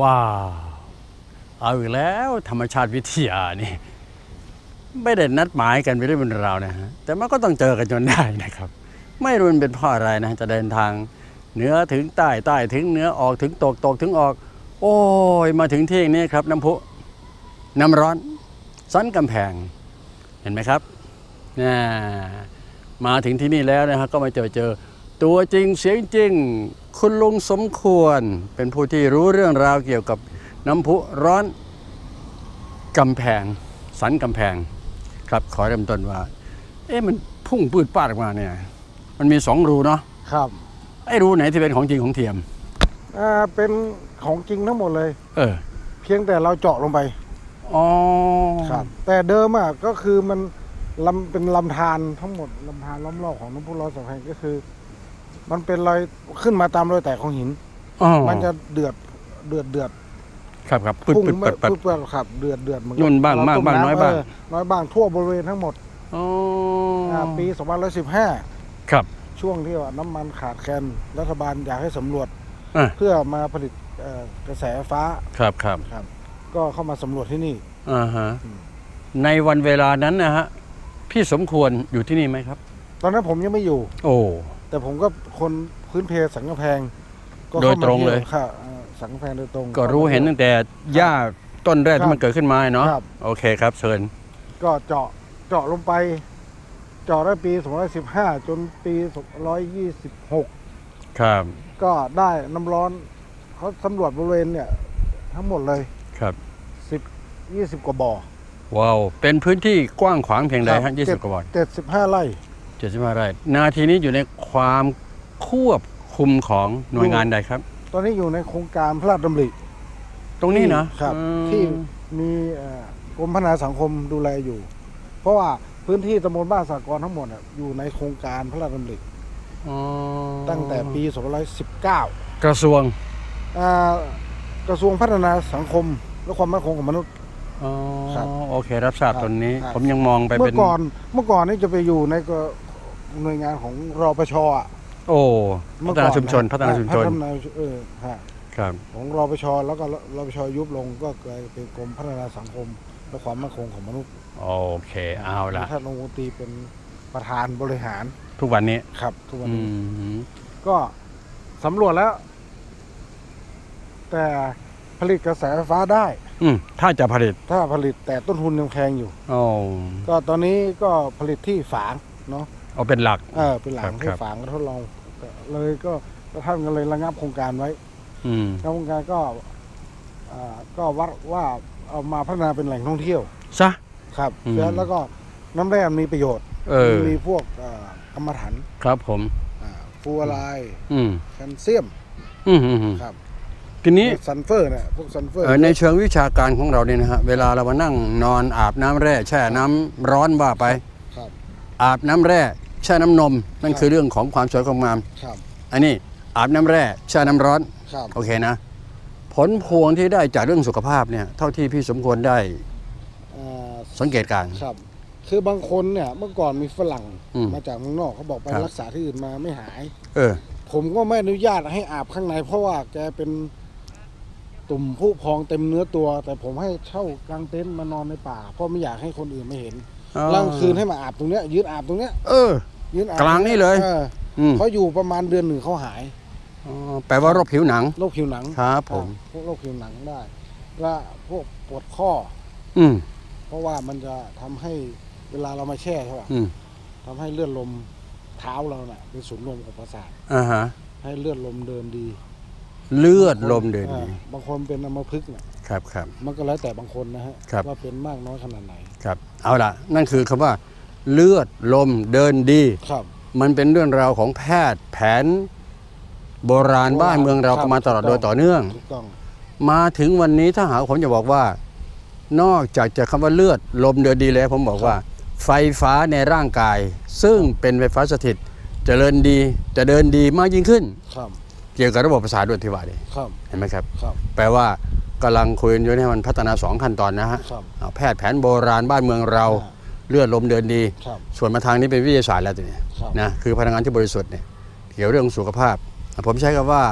ว้าวเอาอีกแล้วธรรมชาติวิทยานี่ไม่ได้นัดหมายกันไม่ได้เป็นเราวนะฮะแต่มันก็ต้องเจอกันจนได้นะครับ ไม่รู้มันเป็นเพราะอะไรนะจะเดินทางเหนือถึงใต้ใต้ถึงเหนือออกถึงตกตกถึงออก โอ้ยมาถึงที่นี้ครับ น้ำพุน้ำร้อนสันกำแพงเห็นไหมครับน่ามาถึงที่นี่แล้วนะฮะก็มาเจอเจอ ตัวจริงเสียงจริง คุณลุงสมควร เป็นผู้ที่รู้เรื่องราวเกี่ยวกับน้ำพุร้อนกำแพง สันกำแพง ครับขอเริ่มต้นว่า เอ๊ะมันพุ่งปืดปาดออกมาเนี่ย มันมีสองรูเนาะครับไอ้รูไหนที่เป็นของจริงของเทียมอ่าเป็นของจริงทั้งหมดเลย เออ เพียงแต่เราเจาะลงไปอ๋อแต่เดิมอะก็คือมันลำเป็นลำธารทั้งหมดลำธารล้อมรอบของน้ำพุร้อนสองแห่งก็คือ มันเป็นรอยขึ้นมาตามรอยแตกของหิน อ๋อมันจะเดือดเดือดเดือดครับครับปืดพุ่งปืดไม่ปัดปัดพุ่งเปลือกครับเดือดเดือดเหมือนกัยุ่นบ้างเรมากต้บ้างำน้อยบ้าง เน้อยบ้างทั่วบริเวณทั้งหมดอ๋ออ่าปี2515 ครับช่วงที่ว่าน้ำมันขาดแคลนรัฐบาลอยากให้สำรวจอะเพื่อมาผลิตเอ่อกระแสไฟฟ้าครับครับก็เข้ามาสำรวจที่นี่ อ่าฮะอืม ในวันเวลานั้นนะฮะพี่สมควรอยู่ที่นี่ไหมครับ ตอนนั้นผมยังไม่อยู่ โอ้ แต่ผมก็คนพื้นเพสังกะแพงก็โดยตรงเลยข้ามาที่วค่ะเอ่อสังกะแพงโดยตรง ก็รู้เห็นตั้งแต่หญ้าต้นแรกครับที่มันเกิดขึ้นมาเนาะครับ โอเคครับเชิญ ก็เจาะเจาะลงไป เจาะได้ปี215จนปี226 ครับ ก็ได้น้ำร้อนเขาสำรวจบริเวณเนี่ย ทั้งหมดเลย ครับ 10 20 กว่าบ่อ ว้าว เป็นพื้นที่กว้างขวางเพียงใดครัฮะบ ยี่สิบกว่าวัน 75ไร่ เจ็ดสิบห้าไร่นาทีนี้อยู่ในความควบคุมของหน่วยงานใดครับ ตอนนี้อยู่ในโครงการพระราชดำริตรงนี้นะครับอืมที่มีเอ่อกรมพัฒนาสังคมดูแลอยู่ เพราะว่าพื้นที่ตำบลบ้านสากรณ์ทั้งหมดอะอยู่ในโครงการพระราชดำริอ๋อตั้งแต่ปี2519 กระทรวงอ่ากระทรวงพัฒนาสังคมและความมั่นคงของมนุษย์อ๋อครับโอเค รับทราบครับตรงนี้ครับผมยังมองไปเมื่เป็อนก่อนเมื่อก่อนนี่จะไปอยู่ในก หน่วยงานของรปชอะโอ้เมื่พัอฒก่นาชุมชน พัฒนาชุมชนพัฒนาเออฮะครับของรปชแล้วก็รปชยุบลงก็กลายเป็นกรมพัฒนาสังคม และความมั่นคงของมนุษย์โอเคเอาละท่านองค์ตรีเป็นประธานบริหาร ทุกวันนี้ครับ ทุกวันอืนี้มก็สำรวจแล้ว แต่ผลิตกระแสไฟฟ้าได้ อืมถ้าจะผลิต ถ้าผลิตแต่ต้นทุนยังแพงอยู่โอ้ก็ตอนนี้ก็ผลิตที่ฝางเนาะ เอาเป็นหลัก เออเป็นหลัครังบที่ครับ ฝางก็ทดลองเลยก็ท่านก็เลยระงับโครงการไว้อืมแล้วโครงการก็อ่าก็วัดว่าเอามาพัฒนาเป็นแหล่งท่องเที่ยวซะ ครับอืม แล้วแล้วก็น้ำแร่มีประโยชน์เออ มีพวกอ่ากรรมฐานครับผม อ่าฟลูออไรด์อืมแคลเซียมอืมอืมอืมครับทีนี้ พวกซัลเฟอร์เนี่ยพวกซัลเฟอร์ เอ่อในเชิงวิชาการของเราเนี่ยนะฮะเวลาเรามานั่งนอนอาบน้ำแร่ แช่น้ำร้อนว่าไป ครับ อาบน้ำแร่ แช่น้ำนม นั่นครับคือเรื่องของความสวยความงาม ครับ อันนี้อาบน้ำแร่แช่น้ำร้อน ครับ โอเคนะ ผลพวงที่ได้จากเรื่องสุขภาพเนี่ยเท่าที่พี่สมควรได้อ่าสังเกตการณ์ ครับ คือบางคนเนี่ยเมื่อก่อนมีฝรั่งอืมมาจากเมืองนอกเขาบอกไปครับ รักษาที่อื่นมาไม่หาย เออ ผมก็ไม่อนุญาตให้อาบข้างใน เพราะว่าแกเป็นตุ่มผุพองเต็มเนื้อตัว แต่ผมให้เช่ากางเต็นท์มานอนในป่า เพราะไม่อยากให้คนอื่นไม่เห็นแล้ว กลางคืนให้มาอาบตรงเนี้ยยืนอาบตรงเนี้ยเออ ยืนอาบกลางนี่เลยอออืมเขาอยู่ประมาณเดือนหนึ่งเขาหายอ๋อแปลว่าโรคผิวหนังโรคผิวหนังครับ ผมอ่าพวกโรคผิวหนังได้ และพวกปวดข้อ อืมเพราะว่ามันจะทำให้เวลาเรามาแช่ใช่ป่ะอืมทำให้เลือดลมเท้าเราเน่ะเป็นศูนย์รวมของประสาทอ่าฮะให้เลือดลมเดินดีเลือดลมเดินอ่าดีบางคนเป็นอัมพฤกษ์เนี่ยครับครับ มันก็แล้วแต่บางคนนะฮะครับ ว่าเป็นมากน้อยขนาดไหน ครับเอาล่ะนั่นคือคำว่าเลือดลมเดินดีครับมันเป็นเรื่องราวของแพทย์แผน โบราณบ้านเมืองเราครับก็มาตลอดถูกต้องโดยต่อเนื่องถูกต้อง มาถึงวันนี้ถ้าหากผมจะบอกว่า นอกจากจะคำว่าเลือดลมเดินดีแล้ว ผมบอกว่า ไฟฟ้าในร่างกาย ซึ่งเป็นไฟฟ้าสถิตเจริญดีจะเดินดีมากยิ่งขึ้นครับเกี่ยวกับระบบประสาทด้วยที่ว่าดิครับเห็นไหมครับครับแปลว่า กำลังคุยกันอยู่ให้มันพัฒนาสองขั้นตอนนะฮะครับเอาแพทย์แผนโบราณบ้านเมืองเราอ่าเลือดลมเดินดีครับส่วนมาทางนี้เป็นวิทยาศาสตร์แล้วทีนี้ครับนะคือพลังงานที่บริสุทธิ์เนี่ยเกี่ยวเรื่องสุขภาพ ผมใช้คำว่า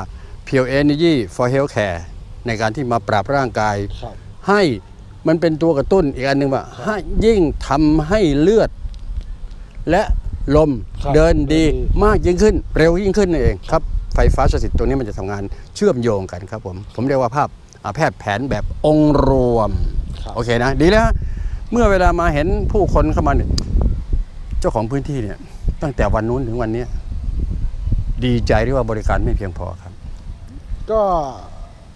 pure energy for health care ในการที่มาปรับร่างกายครับให้มันเป็นตัวกระตุ้นอีกอันหนึ่งว่าให้ยิ่งทำให้เลือด และลมครับเดินดีเดินดีมากยิ่งขึ้น เร็วยิ่งขึ้นนั่นเองครับไฟฟ้าสถิตตัวนี้มันจะทำงานเชื่อมโยงกันครับผม ผมเรียกว่าภาพอ่า แพทย์แผนแบบองค์รวมครับโอเคนะ ดีแล้วฮะเมื่อเวลามาเห็นผู้คนเข้ามาเนี่ยเจ้าของพื้นที่เนี่ย ตั้งแต่วันนู้นถึงวันเนี้ยดีใจที่ว่าบริการไม่เพียงพอครับ ก็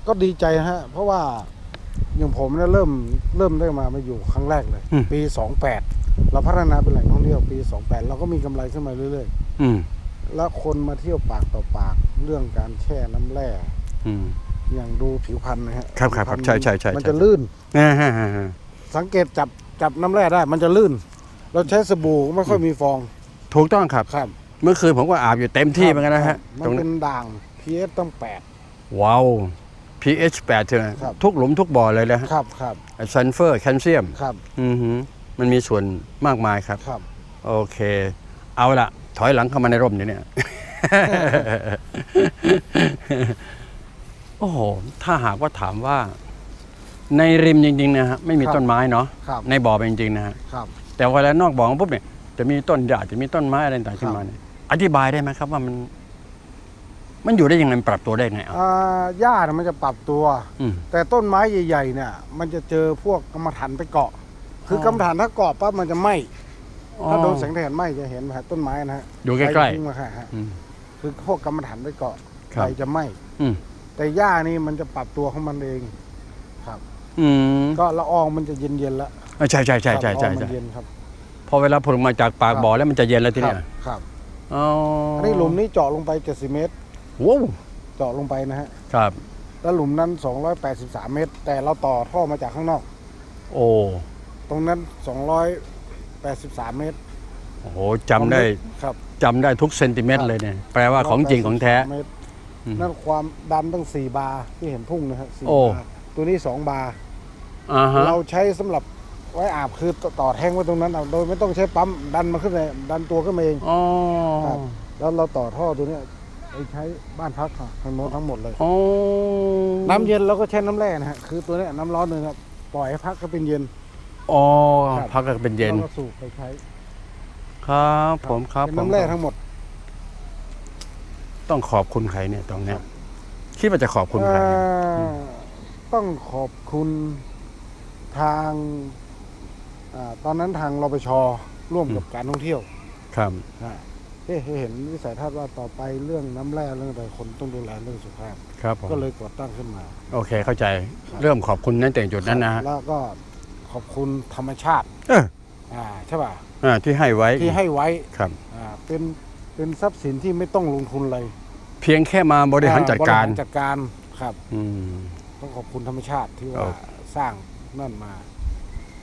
ก็ดีใจนะฮะ เพราะว่าอย่างผมเนี่ยเริ่มเริ่มได้มามาอยู่ครั้งแรกเลยอืมปี 28 เราพัฒนาเป็นแหล่งท่องเที่ยวปี 28 เราก็มีกำไรขึ้นมาเรื่อยอืมๆแล้วคนมาเที่ยวปากต่อปาก เรื่องการแช่น้ำแร่ อืมอย่างดูผิวพรรณนะฮะครับครับผิวพณใช่ใช่ใช่มันใช่จะลื่น อ่าฮะฮะฮะสังเกตจับจับน้ำแร่ได้ มันจะลื่น เราใช้สบู่ไม่ค่อยมีฟองถูกต้องครับ ครับเมื่อคืนผมก็อาบอยู่เต็มที่เหมือนกันนะฮะมัตรนงเป็นี้นด่าง pH ต้องแปด ว้าว pH 8ใช่ไหมครับ ทุกหลุมทุกบ่อเลยนะฮะครับครับซัลเฟอร์แคลเซียม ครับอือหือมันมีส่วนมากมายครับ ครับ โอเค เอาละถอยหลังเข้ามาในร่มนี่เนี่ยโอ้โห ถ้าหากว่าถามว่า ในริมจริงๆนะฮะไม่มีครับต้นไม้เนาะครับ ในบ่อเป็นจริงๆนะฮะครับ แต่เวลานอกบ่อปุ๊บเนี่ยจะมีต้นหญ้าจะมีต้นไม้อะไรต่างๆขึ้นครับมาเนี่ยอธิบายได้ไหมครับว่ามัน มันอยู่ได้ยังไงมันปรับตัวได้ยังไงอะ อ่าหญ้าเนี่ยมันจะปรับตัว อืม แต่ต้นไม้ใหญ่ๆเนี่ย มันจะเจอพวกกรรมฐานไปเกาะ คือออ กรรมฐานถ้าเกาะปั๊บมันจะไหม้อ๋อ ถ้าโดนแสงแดดไหม้จะเห็นไหมฮะต้นไม้นะฮะอยู่ใกล้ๆ ไฟพุ่งมาฮะอืม คือพวกกรรมฐานไปเกาะครับใบจะไหม้อืม แต่หญ้านี่มันจะปรับตัวของมันเอง ครับ อืมก็ละอองมันจะเย็นๆแล้วเออใช่ใช่ใช่ใช่ครับใช่ละอองมัใช่นเย็นครับพอเวลาผลมาจากปากครับบ่อแล้วมันจะเย็นแล้วทีเนี้ยครับครับอ๋ออัอันนี้หลุมนี้เจาะลงไป 70 เมตร ว้าวเจาะลงไปนะฮะ ครับ แล้วหลุมนั้น 283 เมตร แต่เราต่อท่อมาจากข้างนอก โอ้ตรงนั้น 283 เมตรโอ้โหจำได้ครับจำได้ทุกเซนติเมตรครับเลยเนี่ยแปลว่าของจริงของแท้ เมตรอืม นั่นความดันตั้ง4บาร์ที่เห็นพุ่งนะฮะสี่โอ้ บาร์ตัวนี้2บาร์อ่าฮะเราใช้สำหรับไว้อาบคือต่อแท่งไว้ตรงนั้นเอาโดยไม่ต้องใช้ปั๊มดันมาขึ้นเลยดันตัวขึ้นมาเอง อ๋อครับ แล้วเราต่อท่อตัวเนี้ยไปใช้บ้านพักค่ะทางโน้นทั้งหมดเลย อ๋อน้ำเย็นเราก็ใช้น้ำแร่นะฮะคือตัวเนี้ยน้ำร้อนเลยครับปล่อยให้พักก็เป็นเย็น อ๋อครับ พักกันเป็นเย็น แล้วก็สูบไปใช้ครับ ผมครับเป็นผมน้ำแร่ทั้งหมด ต้องขอบคุณใครเนี่ยตรงเนี้ยคิดว่าจะขอบคุณใครเอ่อต้องขอบคุณทางอาตอนนั้นทางรปชร่วมกับการท่องเที่ยวครับ อ่าที่ให้เห็นวิสัยทัศน์ว่าต่อไปเรื่องน้ำแร่เรื่องอะไรคนต้องดูแลเรื่องสุขภาพ ครับผมก็เลยก่อตั้งขึ้นมา โอเคเข้าใจครับเริ่มขอบคุณนั่นแต่จุดนั้นนะฮะแล้วก็ขอบคุณธรรมชาติเอออ่าใช่ป่ะ อ่าที่ให้ไว้ที่ให้ไว้ครับ อ่าเป็น เป็นทรัพย์สินที่ไม่ต้องลงทุนเลยเพียงแค่มาบริหารจัดการบริหจัดการครับ อืม ต้องขอบคุณธรรมชาติที่โอว่าเค สร้างนั่นมา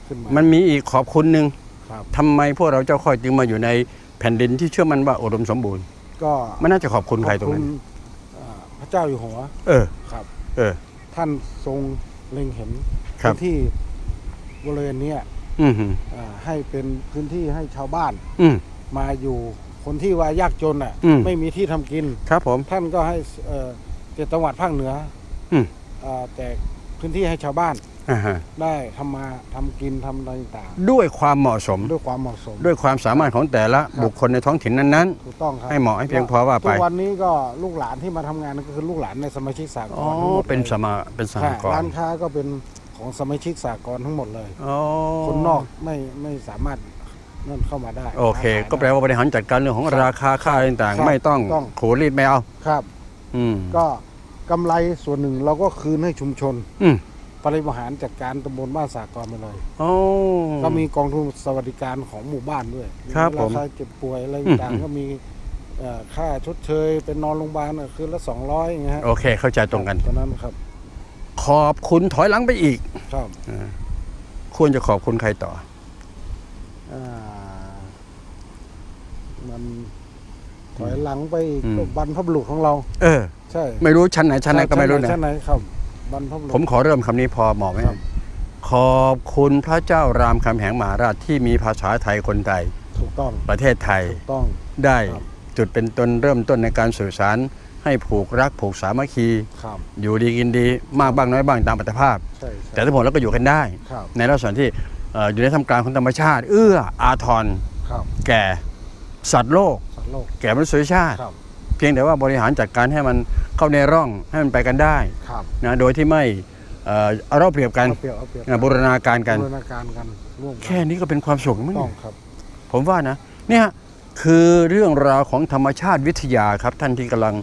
ขึ้นมา มันมีอีกขอบคุณหนึ่งครับ ทำไมพวกเราเจ้าค่อยจึงมาอยู่ในแผ่นดินที่เชื่อมันว่าอุดมสมบูรณ์ก็มันน่าจะขอบคุณใครตรงนั้น ขอบณอ่าพระเจ้าอยู่หัวเออ ครับ เออ ท่านทรงเล็งเห็นครับพื้นที่บริเวณเนี้ยอืมฮึอ่าให้เป็นพื้นที่ให้ชาวบ้านอืมมาอยู่ คนที่ว่ายากจนอะ อืม ไม่มีที่ทำกิน ครับผม ท่านก็ให้เอ่อเจ็ดจังหวัดภาคเหนืออม อ่าแจกพื้นที่ให้ชาวบ้านอ่าฮะได้ทำมาทำกินทำอะไรต่างด้วยความเหมาะสม ๆด้วยความเหมาะสม ด้วยความสามารถของแต่ละครับบุคคลในท้องถิ่นนั้น ถูกต้องครับให้เหมาะให้เพียงพอว่าไป ทุกวันนี้ก็ลูกหลานที่มาทำงานนั่นก็คือลูกหลานในสมาชิกสากๆอ๋อลทั้งหมดเป็นลยสมาเป็นสหใช่กรร้านณ์ค้าก็เป็นของสมาชิกสากลทั้งหมดเลย อ๋อคนนอกไม่ไม่สามารถ นั่นเข้ามาได้โอเคค้าขายก็แปลว่าบริหารจัดการเรื่องของครับราคาค่าอะไรต่างครับๆไม่ต้องต้องขูรีดไม่เอาครับ อืมก็กำไรส่วนหนึ่งเราก็คืนให้ชุมชน อืมบริหารจัดการตำบลบ้านสากลไปเลยโอ้ก็มีกองทุนสวัสดิการของหมู่บ้านด้วยครับเวผลามใครเจ็บป่วยอะไรอืมต่างๆก็มีเอ่อค่าชดเชย เป็นนอนโรงพยาบาลน่ะคืนละสองร้อยอย่างเงี้ยฮะโอเค เข้าใจตรงกันตอนนั้นครับ ขอบคุณถอยหลังไปอีก ครับควรจะขอบคุณใครต่ออ่า มันถอยหลังไปอีกอืมก็บรรพบุรุษของเรา เออ ใช่ ไม่รู้ชั้นไหนชั้นไหนก็ไม่รู้นะชั้นไหนครับบรรพบุรุษผมขอเริ่มคำนี้พอเหมาะไหมครับขอบคุณพระเจ้ารามคำแหงมหาราชที่มีภาษาไทยคนไทยถูกต้องประเทศไทยถูกต้องได้ครับจุดเป็นต้นเริ่มต้นในการสื่อสารให้ผูกรักผูกสามัคคีครับอยู่ดีกินดีมากบ้างน้อยบ้างตามอัตภาพใช่ใช่แต่ทั้งหมดแล้วก็อยู่กันได้ครับในลักษณะที่เอ่ออยู่ในท่ามกลางของธรรมชาติ เอื้ออาทรครับแก่สัตว์โลกสัตว์โลก แก่มนุษยชาติครับเพียงแต่ว่าบริหารจัดการให้มันเข้าในร่องให้มันไปกันได้ครับนะโดยที่ไม่เอ่อเอาเราเปรียบกันเอาเปรียบเอาเปรียบนะบูรณาการกันบูรณาการกันร่วมกัน แค่นี้ก็เป็นความสุขมั้งต้อเนี่งยครับผมว่านะเนี่ยคือเรื่องราวของธรรมชาติวิทยาครับ ท่านที่กำลัง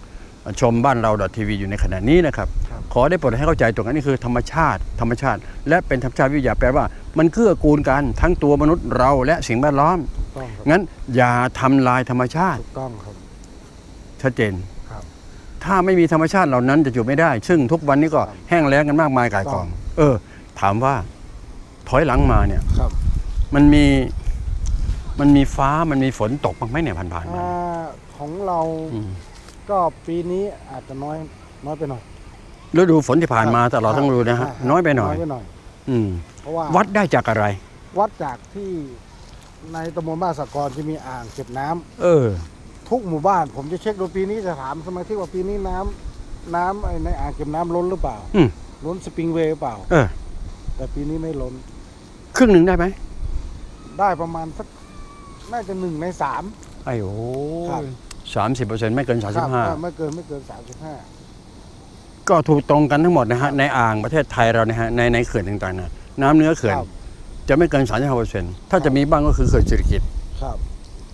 ชมบ้านเราดอททีวีอยู่ในขณะนี้นะครับครับ ขอได้โปรดให้เข้าใจตรงนั้นนี่คือธรรมชาติธรรมชาติ และเป็นธรรมชาติวิทยาแปลว่า มันเกื้อกูลกันทั้งตัวมนุษย์เราและสิ่งแวดล้อมถูกต้องครับงั้นอย่าทำลายธรรมชาติถูกต้องครับชัดเจนครับถ้าไม่มีธรรมชาติเหล่านั้นจะอยู่ไม่ได้ ซึ่งทุกวันนี้ก็ครับแห้งแล้งกันมากมายกายกอง เออ ถามว่าถอยหลังมาเนี่ยครับมันมีมันมีฟ้ามันมีฝนตกบ้างไหมเนี่ยผ่านๆมาอ่าของเราอืมก็ปีนี้อาจจะน้อยน้อยไปหน่อย ฤดูฝนที่ผ่านมาตลอดทั้งฤดูนะฮะครับน้อยไปหน่อยน้อยไปหน่อย อืมเพราะว่าวัดได้จากอะไร วัดจากที่ในตำบลบ้านสะกรจะมีอ่างเก็บน้ำเออ ทุกหมู่บ้าน ผมจะเช็คดูปีนี้จะถามสมาชิกว่าปีนี้น้ำน้ำไอ้ในอ่างเก็บน้ำล้นหรือเปล่าอืม ล้นสปริงเวย์หรือเปล่า เออ แต่ปีนี้ไม่ล้นครึ่งหนึ่งได้ไหมได้ประมาณสักน่าจะหนึ่งในสาม ไอ้โอ้ครับ สามสิบเปอร์เซ็นต์ไม่เกินสามสิบห้าครับไม่เกินไม่เกินสามสิบห้า ก็ถูกตรงกันทั้งหมดนะฮะในอ่างประเทศไทยเรานะฮะในในเขื่อนต่างๆนะน้ำเนื้อเขื่อนครับ จะไม่เกินสามสิบห้าเปอร์เซ็นต์ถ้าจะมีบ้างก็คือเขื่อนสิริกิตครับ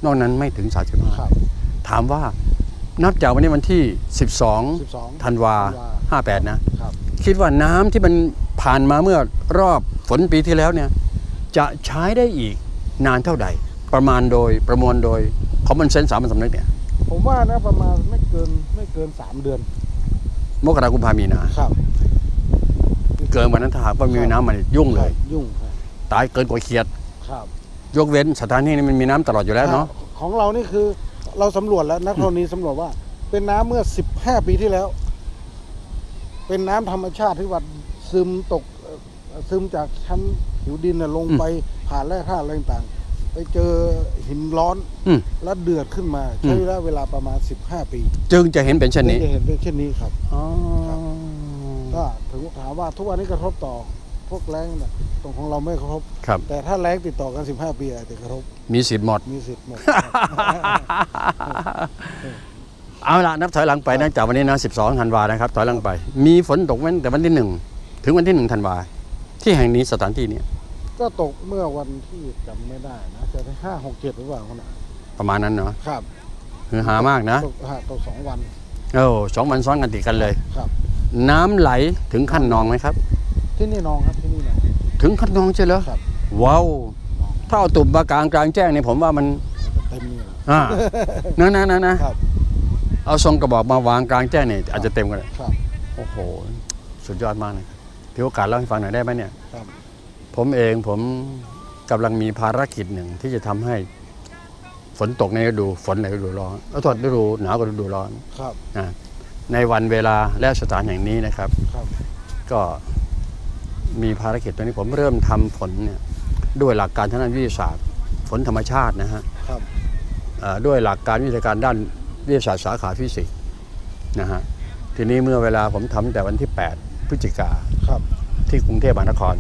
นอกนั้นไม่ถึงสามสิบห้าครับถามว่านับจากวันนี้วันที่สิบสองสิบสองธันวาธันวาห้าแปดนะ ครับ คิดว่าน้ำที่มันผ่านมาเมื่อรอบฝนปีที่แล้วเนี่ยจะใช้ได้อีกนานเท่าใด ประมาณโดยประมวลโดยคอมมอนเซนส์สามัญสำนึกเนี่ยผมว่านะประมาณไม่เกินไม่เกินสามเดือน มกราคมพามีนา ครับ เกินวันนั้นถ้าหากว่ามีน้ำมันยุ่งเลยครับยุ่งครับตายเกินกว่าเขียด ครับ ยกเว้นสถานที่นี้มันมีน้ำตลอดอยู่แล้วเนาะ ของเรานี่คือเราสำรวจแล้วนักธรณีสำรวจว่า เป็นน้ำเมื่อ 15 ปีที่แล้ว เป็นน้ำธรรมชาติที่ว่าซึมตกเอ่อซึมจากชั้นผิวดินน่ะลงไปผ่านแร่ธาตุอะไรต่างๆ ไปเจอหินร้อนอืม แล้วเดือดขึ้นมา ใช้ระยะเวลาประมาณ 15 ปีจึงจะเห็นเป็นเช่นนี้จะเห็นเป็นเช่นนี้ครับ อ๋อก็ถึงถามว่าทุกวันนี้กระทบต่อพวกแรงน่ะตรงของเราไม่กระทบ ครับ แต่ถ้าแรงติดต่อกัน 15 ปีอาจจะกระทบมีสิทธิ์หมด มีสิทธิ์หมด เอาละนับถอยหลังไปนะจากวันนี้นะ 12ธันวานะครับ ถอยหลังไป มีฝนตกแม้แต่วันที่หนึ่งถึงวันที่หนึ่งธันวาที่แห่งนี้สถานที่นี้ ก็ตกเมื่อวันที่จำไม่ได้นะจะได้ห้าหกเจ็ดหรือเปล่าคนน่ะประมาณนั้นเนาะครับคือหามากนะตกฮะตกสองวันโอ้สองวันซ้อนกันติดกันเลย ครับ น้ำไหลถึงขั้นนองไหมครับ ที่นี่นองครับที่นี่นองถึงขั้นนองใช่เหรอครับว้าวนองถ้าเอาตุ่มมากลางกลางแจ้งเนี่ยผมว่ามันเต็มนี่แหละอ่านะนะนะนะครับ เอาทรงกระบอกมาวางกลางแจ้งเนี่ยอาจจะเต็มกันเลยครับ โอ้โห สุดยอดมากเลยถือโอกาสเล่าให้ฟังหน่อยได้ไหมเนี่ย ครับ ผมเองผมกำลังมีภารกิจหนึ่งที่จะทำให้ฝนตกในฤดูฝนในฤดูร้อนแล้วทษฤดูหนาวกับฤดูร้อนครับ นะในวันเวลาและสถานแห่งนี้นะครับ ครับ ก็มีภารกิจตัวนี้ผมเริ่มทำฝนเนี่ยด้วยหลักการทางด้านวิทยาศาสตร์ ฝนธรรมชาตินะฮะครับ เอ่อด้วยหลักการวิชาการด้านวิทยาศาสตร์สาขาฟิสิกส์นะฮะทีนี้เมื่อเวลาผมทำแต่วันที่ 8 พฤศจิกาครับ ที่กรุงเทพมหานคร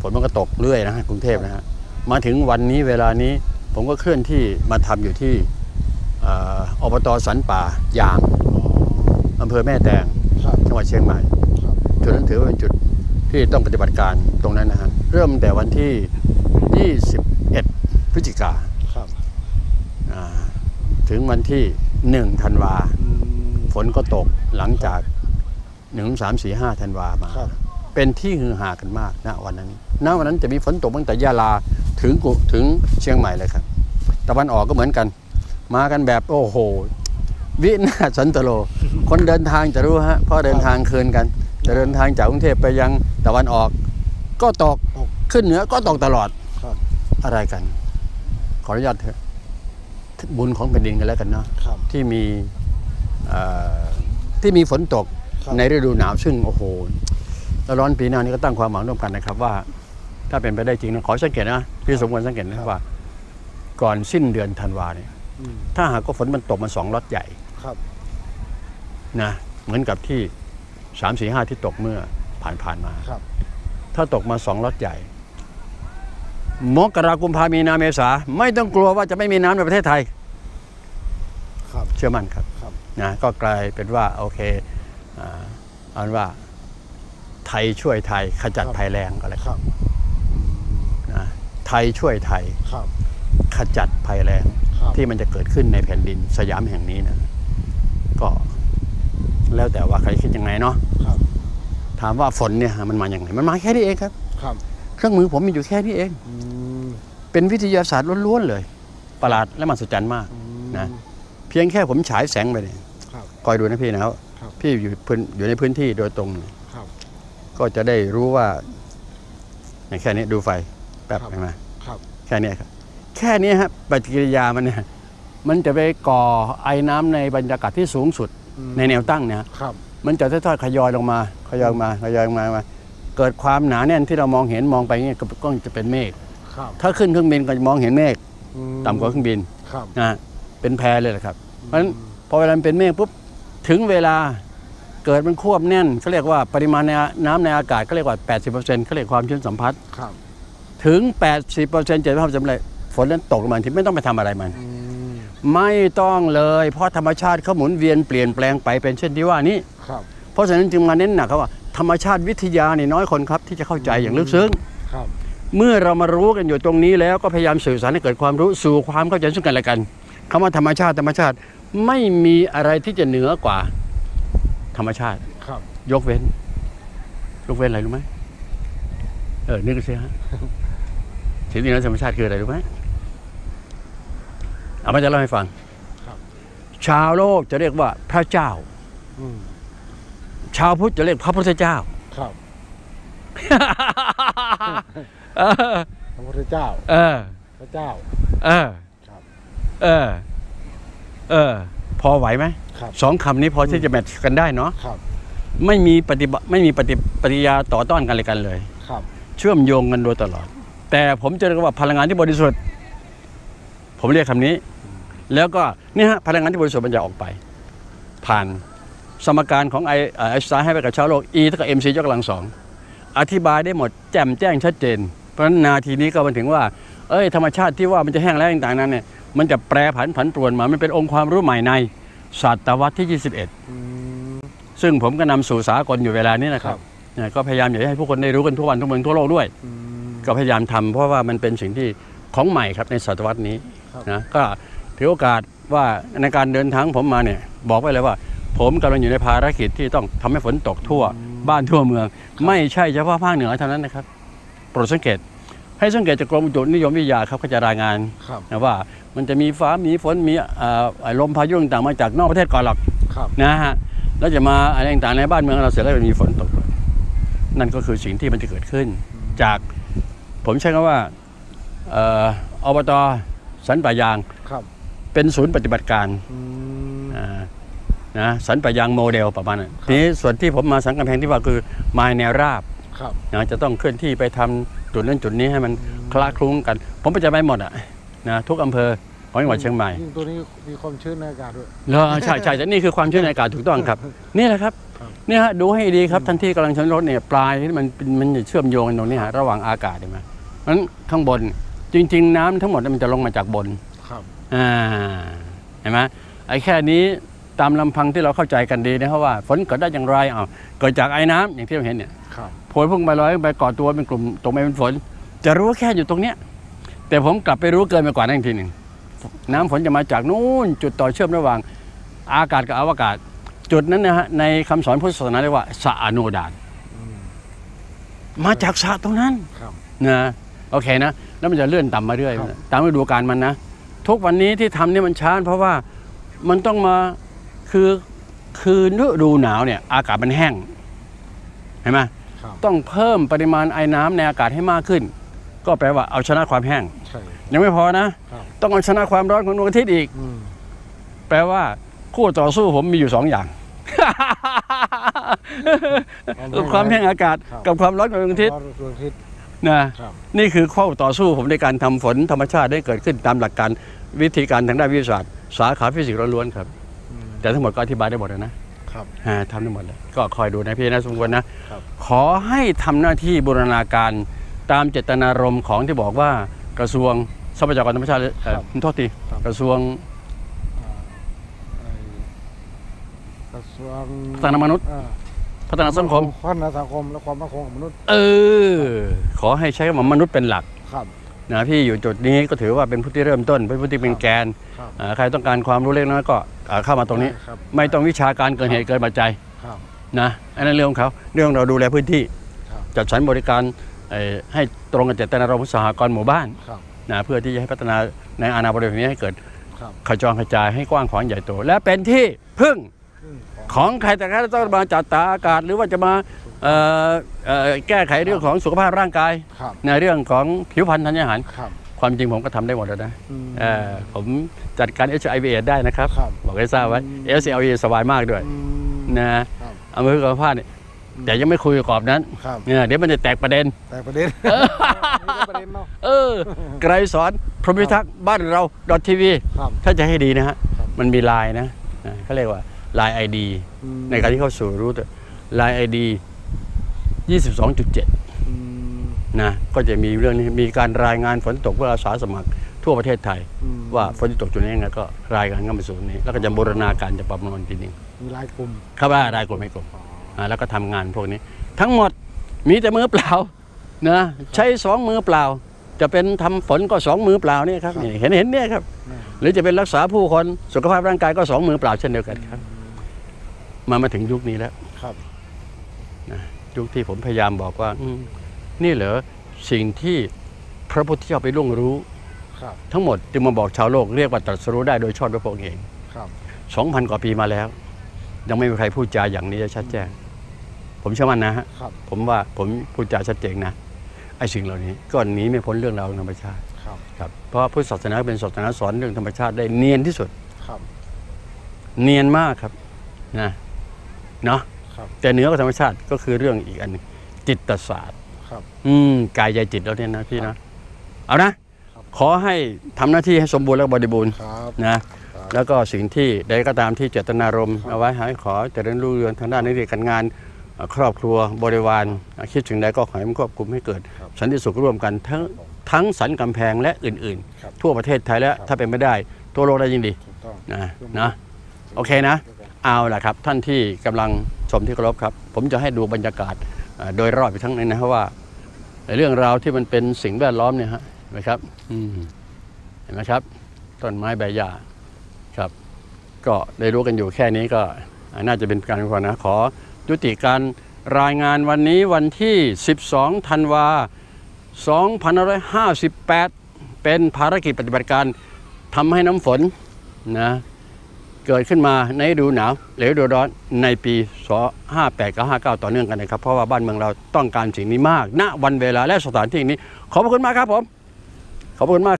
ฝนมันก็ตกเรื่อยนะฮะกรุงเทพนะฮะมาถึงวันนี้เวลานี้ผมก็เคลื่อนที่มาทำอยู่ที่เอ่ออบตสันป่ายางอำเภอแม่แตงครับจังหวัดเชียงใหม่ครับจุดนั้นถือว่าเป็นจุดที่ต้องปฏิบัติการตรงนั้นนะฮะเริ่มแต่วันที่ 21 พฤศจิกาครับอ่าถึงวันที่ 1 ธันวาอืมฝนก็ตกหลังจาก 1 3 4 5 ธันวามาครับเป็นที่ฮือฮากันมากณวันนั้น ณวันนั้นจะมีฝนตกตั้งแต่ยะลาถึงกุถึงเชียงใหม่เลยครับ ตะวันออกก็เหมือนกัน มากันแบบโอ้โห วินาศสันตโล คนเดินทางจะรู้ฮะเพราะเดินทางคืนกัน จะเดินทางจากกรุงเทพไปยังตะวันออก ก็ตกตกขึ้นเหนือก็ตกตลอดครับอะไรกัน ขออนุญาตเถอะบุญของแผ่นดินกันแล้วกันเนาะครับที่มีเอ่อที่มีฝนตกครับในฤดูหนาวซึ่งโอ้โหแล้วร้อนปีหน้านี้ก็ตั้งความหวังร่วมกันนะครับว่า ถ้าเป็นไปได้จริงนะขอสังเกตนะพี่สมควรสังเกตนะว่า ก่อนสิ้นเดือนธันวาเนี่ยอืมถ้าหากว่าฝนมันตกมาสองล็อตใหญ่ครับนะเหมือนกับที่สามสี่ห้าที่ตกเมื่อผ่านผ่านๆมาครับ ถ้าตกมาสองล็อตใหญ่มกรากุมภามีนาเมษาไม่ต้องกลัวว่าจะไม่มีน้ำในประเทศไทย ครับเชื่อมั่นครับครับนะก็กลายเป็นว่าโอเคอ่าเอาเป็นว่าไทยช่วยไทยขจัดภัยแรงก็แล้วครับนะ ไทยช่วยไทยครับ ขจัดภัยแรงครับที่มันจะเกิดขึ้นในแผ่นดินสยามแห่งนี้นะก็แล้วแต่ว่าใครคิดยังไงเนาะครับถามว่าฝนเนี่ยมันมาอย่างไรมันมาแค่นี้เองครับ ครับ เครื่องมือผมมีอยู่แค่นี้เองอืมเป็นวิทยาศาสตร์ล้วนๆเลย ประหลาดและมหัศจรรย์มากอืมนะเพียงแค่ผมฉายแสงไปเนี่ยครับคอยดูนะพี่นะครับครับพี่อยู่พื้นอยู่ในพื้นที่โดยตรงเนี่ยครับก็จะได้รู้ว่าอย่างแค่นี้ดูไฟ แป๊บครับใช่ไหมครับ แค่เนี้ยครับ แค่นี้ครับปฏิกิริยามันเนี่ยมันจะไปก่อไอ้น้ำในบรรยากาศที่สูงสุดอืมในแนวตั้งเนี่ยครับ มันจะค่อยๆขยอยลงมาขยอยลงมาขยอยลงมามาเกิดความหนาแน่นที่เรามองเห็นมองไปเงี้ยก็ก็จะเป็นเมฆครับถ้าขึ้นเครื่องบินก็จะมองเห็นเมฆอืมต่ำกว่าเครื่องบินครับนะฮะเป็นแพรเลยแหละครับ เพราะฉะนั้นพอเวลามันเป็นเมฆปุ๊บถึงเวลาเกิดมันควบแน่นเขาเรียกว่าปริมาณในน้ำในอากาศเขาเรียกว่า 80%เขาเรียกความชื้นสัมผัสครับ ถึง 80%จะทำสำเร็จฝนนั้นตกลงมาที่ไม่ต้องไปทำอะไรมันอืมไม่ต้องเลย เพราะธรรมชาติเขาหมุนเวียนเปลี่ยนแปลงไปเป็นเช่นที่ว่านี้ ครับ เพราะฉะนั้นจึงมาเน้นหนักครับว่าธรรมชาติวิทยานี่น้อยคนครับที่จะเข้าใจอย่างลึกซึ้ง ครับ เมื่อเรามารู้กันอยู่ตรงนี้แล้วก็พยายามสื่อสารให้เกิดความรู้สู่ความเข้าใจซึ่งกันและกันคำว่าธรรมชาติธรรมชาติไม่มีอะไรที่จะเหนือกว่า ธรรมชาติ ครับ ยกเว้น ยกเว้นอะไรรู้ไหมเออนึกสิฮะ สิ่งที่เหนือธรรมชาติคืออะไรรู้ไหมเอามาจะเล่าให้ฟังครับชาวโลกจะเรียกว่าพระเจ้าอืมชาวพุทธจะเรียกพระพุทธเจ้า ครับเออพระพุทธเจ้า เออ พระเจ้า เออครับเออ เออ พอไหวไหมครับสองคำนี้พอที่จะแมทช์กันได้เนาะครับ ไม่มีปฏิบัติไม่มีปฏิปฏิกิริยาต่อต้านกันเลยกันเลย ครับ เชื่อมโยงกันโดยตลอด แต่ผมจะเรียกว่าพลังงานที่บริสุทธิ์ ผมเรียกคำนี้ แล้วก็นี่ฮะพลังงานที่บริสุทธิ์มันจะออกไป ผ่านสมการของไอไอน์สไตน์ให้ไปกับชาวโลก E เท่ากับ mc ยกกำลังสองอธิบายได้หมดแจ่มแจ้งชัดเจน เพราะฉะนั้นนาทีนี้ก็มาถึงว่า เอ้ยธรรมชาติที่ว่ามันจะแห้งแล้งต่างๆนั้นเนี่ยมันจะแปรผันผันปรวนมา มันเป็นองค์ความรู้ใหม่ในศตวรรษที่อืม21 ซึ่งผมก็นำสู่สากลอยู่เวลานี้นะครัครับบเนี่ยก็พยายามอยากให้ผู้คนได้รู้กันทั่ววันทั่วเมืองทั่วโลกด้วยอืม ก็พยายามทำเพราะว่ามันเป็นสิ่งที่ของใหม่ครับในศตวรรษนี้ครับนะก็ถือโอกาสว่าในการเดินทางผมมาเนี่ยบอกไว้เลยว่า ผมกำลังอยู่ในภารกิจที่ต้องทำให้ฝนตกทั่วบ้านทั่วเมือง ไม่ใช่เฉพาะภาคเหนือเท่านั้นนะครับโปรดสังเกต ให้สังเกตจากกรมอุตุนิยมวิทยาครับเขาจะรายงานครับนะว่ามันจะมีฟ้ามีฝนมีเอ่อไอ้ลมพายุต่างๆมาจากนอกประเทศก่อนหรอกครับนะฮะแล้วจะมาอะไรต่างๆในบ้านเมืองเราเสร็จแล้วมีฝนตก นั่นก็คือสิ่งที่มันจะเกิดขึ้นจาก ผมใช้คำว่าเอ่ออบตสันป่ายางครับเป็นศูนย์ปฏิบัติการอืมอ่านะสันป่ายางโมเดลประมาณนั้นทีนี้ส่วนที่ผมมาสังกำแพงที่ว่าคือมาแนวราบครับนะจะต้องเคลื่อนที่ไปทำจุดนั้นจุดนี้ให้มันคละคลุ้งกัน ผมไปจะไปหมดอะนะทุกอำเภอ ของจังหวัดเชียงใหม่ยิ่งตัวนี้มีความชื้นในอากาศด้วยแล้วใช่ใช่แต่นี่คือความชื้นในอากาศถูกต้องครับ นี่แหละครับครับเนี่ยฮะดูให้ดีครับทันที่กำลังชนรถเนี่ยปลายที่มันเป็นมันจะเชื่อมโยงกันตรงนี้ฮะระหว่างอากาศเห็นไหมเพราะฉะนั้นข้างบนจริง ๆ น้ำทั้งหมดมันจะลงมาจากบนครับอ่าเห็นไหมไอ้แค่นี้ตามลำพังที่เราเข้าใจกันดีนะครับว่า ฝนเกิดได้อย่างไรอ้าวเกิดจากไอ้น้ำอย่างที่เราเห็นเนี่ยครับโผล่พุ่งไปลอยไปก่อตัวเป็นกลุ่มตกไปเป็นฝน จะรู้แค่อยู่ตรงเนี้ยแต่ผมกลับไปรู้เกินไปกว่านั้นอีกทีหนึ่ง น้ำฝนจะมาจากนู้นจุดต่อเชื่อมระหว่างอากาศกับอวกาศ จุดนั้นนะฮะในคำสอนพุทธศาสนาเรียกว่าสะอโนดานอืมมาจากสระตรงนั้นครับนะโอเคนะ แล้วมันจะเลื่อนต่ำมาเรื่อยครับตามฤดูกาลมันนะทุกวันนี้ที่ทำนี่มันช้าเพราะว่ามันต้องมาคือคือฤดูหนาวเนี่ยอากาศมันแห้งเห็นไหมครับต้องเพิ่มปริมาณไอ้น้ำในอากาศให้มากขึ้น ก็แปลว่าเอาชนะความแห้งใช่ ยังไม่พอนะครับต้องเอาชนะความร้อนของดวงอาทิตย์อีกอืมแปลว่าคู่ต่อสู้ผมมีอยู่สองอย่าง ความแห้งอากาศครับกับความร้อนของดวงอาทิตย์ดวงอาทิตย์นะครับนี่คือข้อต่อสู้ผมในการทำฝนธรรมชาติได้เกิดขึ้นตามหลักการวิธีการทางด้านวิทยาศาสตร์ สาขาฟิสิกส์ล้วนๆครับอืมแต่ทั้งหมดก็อธิบายได้หมดนะครับอ่าทำได้หมดเลยก็คอยดูนะพี่นะสมควรนะครับขอให้ทำหน้าที่บูรณาการตามเจตนารมณ์ของที่บอกว่ากระทรวง ทรัพยากรธรรมชาติเอ่อโทษทีครับ กระทรวงอ่าไอ้กระทรวงพัฒนามนุษย์ อ่าพัฒนาสังคม พัฒนาสังคมและความมั่นคงของมนุษย์เออ ขอให้ใช้คำว่ามนุษย์เป็นหลักครับ นะพี่อยู่จุดนี้ก็ถือว่าเป็นผู้ที่เริ่มต้นเป็นผู้ที่เป็นแกนครับ อ่าใครต้องการความรู้เล็กน้อยก็อ่าเข้ามาตรงนี้ ครับไม่ต้องวิชาการเกินเหตุเกินปัจจัยครับ นะอันนั้นเรื่องของเขาเรื่องเราดูแลพื้นที่ ครับ จัดสรรบริการเอ่อให้ตรงกับเจตนารมณ์ของสหกรณ์หมู่บ้าน ครับ นะเพื่อที่จะให้พัฒนาในอาณาบริเวณนี้ให้เกิดครับขจรกระจายให้กว้างขวางใหญ่โต และเป็นที่พึ่งอืมของของใครแต่ใครที่ต้องมาจัดตาอากาศหรือว่าจะมาเอ่อเอ่อแก้ไขเรื่องของสุขภาพร่างกายครับในเรื่องของผิวพรรณธัญญาหารครับความจริงผมก็ทำได้หมดแล้วนะอืมเอ่อผมจัดการ HIV ได้นะครับครับบอกให้ทราบไว้อืม SLE สบายมากด้วยอืมนะครับอำเภอกระพาเนี่ย แต่ยังไม่คุยกับกรอบนั้นครับเนี่ยเดี๋ยวมันจะแตกประเด็น แต่ประเด็นนี่ก็ประเด็นเนาะ เออ ไกรสอนพรหมพิทักษ์บ้านเราดอททีวีครับถ้าจะให้ดีนะฮะครับ มันมีไลน์นะอ่าเขาเรียกว่าไลน์ไอดีอืมในการที่เข้าสู่รู้ไลน์ไอดี22.7อืมนะก็จะมีเรื่องนี้มีการรายงานฝนตกเพื่ออาสาสมัครทั่วประเทศไทย อืมว่าฝนจะตกจุดไหนยังไงก็รายงานเข้ามาสู่นี้ แล้วก็จะบูรณาการจะประเมินทีนึงมีหลายกลุ่ม ครับว่ารายกลุ่มไม่กลุ่มอ่า แล้วก็ทำงานพวกนี้ ทั้งหมดมีแต่มือเปล่านะใช้สองมือเปล่า จะเป็นทำฝนก็สองมือเปล่าเนี่ยครับนี่เห็นเห็นเนี่ยครับอืมหรือจะเป็นรักษาผู้คนสุขภาพร่างกายก็สองมือเปล่าเช่นเดียวกันครับ มามาถึงยุคนี้แล้วครับยุคที่ผมพยายามบอกว่าอืมนี่เหรอสิ่งที่พระพุทธเจ้าไปล่วงรู้ครับทั้งหมดจึงมาบอกชาวโลกเรียกว่าตรัสรู้ได้โดยชอบพระองค์เองครับสองพันกว่าปีมาแล้ว ยังไม่มีใครพูดจาอย่างนี้ได้ชัดแจ้ง ผมเชื่อมั่นนะฮะครับ ผมว่าผมพูดจาชัดเจนนะไอ้สิ่งเหล่านี้ก็หนีไม่พ้นเรื่องราวธรรมชาติครับ ครับเพราะพุทธศาสนาเป็นศาสนาสอนเรื่องธรรมชาติได้เนียนที่สุด ครับ เนียนมากครับนะเนาะครับ แต่เหนือกว่าธรรมชาติก็คือเรื่องอีกอันหนึงจิตศาสตร์ ครับ อืมกายใจจิตแล้วเนี่ยนะพี่ครันะบเอานะครับขอให้ทำหน้าที่ให้สมบูรณ์และบริบูรณ์ครับ นะครับแล้วก็สิ่งที่ใดก็ตามที่เจตนารมณ์ครับเอาไว้ให้ขอเจริญรุ่งเรืองทางด้านหน้าที่การงานเอ่อ ครอบครัวบริวารคิดถึงใดก็ขอให้มันควบคุมให้เกิดครับสันติสุขร่วมกันทั้งทั้งสันกำแพงและอื่นครับๆทั่วประเทศไทยและครับถ้าเป็นไม่ได้ทั่วโลกได้ยิ่งดีถูกต้องนะนะโอเคนะ เอาล่ะครับ ท่านที่กำลังชมที่เคารพครับ ผมจะให้ดูบรรยากาศเอ่อโดยรอบอีกทั้งนี้นะครับว่าในเรื่องราวที่มันเป็นสิ่งแวดล้อมเนี่ยฮะเห็นไหมครับอืมเห็นไหมครับ ต้นไม้ใบหญ้าครับ ก็ได้รู้กันอยู่แค่นี้ก็น่าจะเป็นการพอนะขอ ยุติการรายงานวันนี้วันที่ 12 ธันวา2558 เป็นภารกิจปฏิบัติการทำให้น้ำฝนนะเกิดขึ้นมาในฤดูหนาวหรือฤดูร้อนในปี58กับ59 ต่อเนื่องกันนะครับ เพราะว่าบ้านเมืองเราต้องการสิ่งนี้มาก ณ วันเวลาและสถานที่นี้ ขอบคุณมากครับผม ขอบคุณมาก